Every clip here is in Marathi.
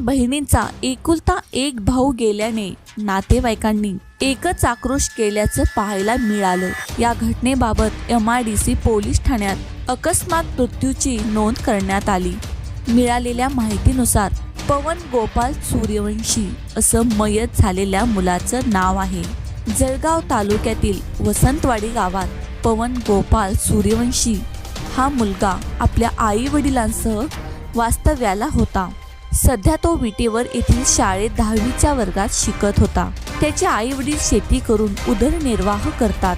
बहिणींचा एकुलता एक भाऊ गेल्याने नातेवाईकांनी एकच आक्रोश केल्याचं पाहायला मिळालं. या घटनेबाबत M I D C police ठाण्यात अकस्मात मृत्यूची नोंद करण्यात आली. मिळालेल्या माहितीनुसार पवन गोपाल सूर्यवंशी असं मयत झालेल्या मुलाचं नाव आहे. जळगाव तालुक्यातील वसंतवाडी गावात पवन गोपाल सूर्यवंशी हा मुलगा आपल्या आई वडिलांसह वास्तव्याला होता. सध्या तो विटेवर येथील शाळेत दहावीच्या वर्गात शिकत होता. त्याचे आई वडील शेती करून उदरनिर्वाह करतात.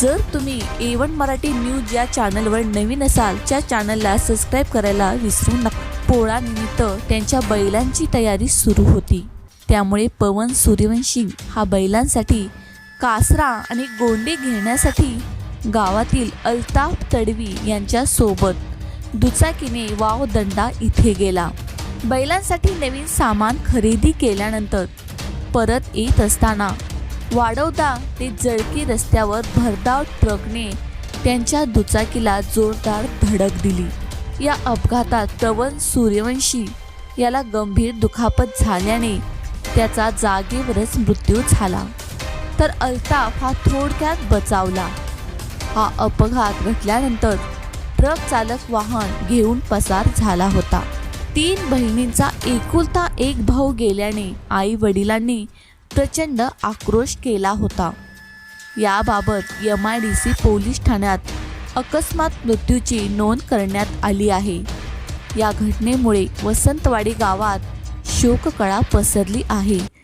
जर तुम्ही ए वन मराठी न्यूज या चॅनलवर नवीन असाल त्या चॅनलला सबस्क्राईब करायला विसरू नका. पोळानिमित्त त्यांच्या बैलांची तयारी सुरू होती. त्यामुळे पवन सूर्यवंशी हा बैलांसाठी कासरा आणि गोंडे घेण्यासाठी गावातील अल्ताफ तडवी यांच्या सोबत दुचाकीने वावदंडा इथे गेला. बैलांसाठी नवीन सामान खरेदी केल्यानंतर परत येत असताना वाडवदा ते जळकी रस्त्यावर भरधाव ट्रकने त्यांच्या दुचाकीला जोरदार धडक दिली. या अपघातात पवन सूर्यवंशी याला गंभीर दुखापत झाल्याने त्याचा जागेवरच मृत्यू झाला. तर अल्ताफ हा थोडक्यात बचावला. हा अपघात घडल्यानंतर ट्रक चालक वाहन घेऊन पसार झाला होता. तीन बहिणींचा एकुलता एक भाऊ गेल्याने आई वडिलांनी प्रचंड आक्रोश केला होता. याबाबत M I D C police ठाण्यात अकस्मात मृत्यूची नोंद करण्यात आली आहे. या घटनेमुळे वसंतवाडी गावात शोककळा पसरली आहे.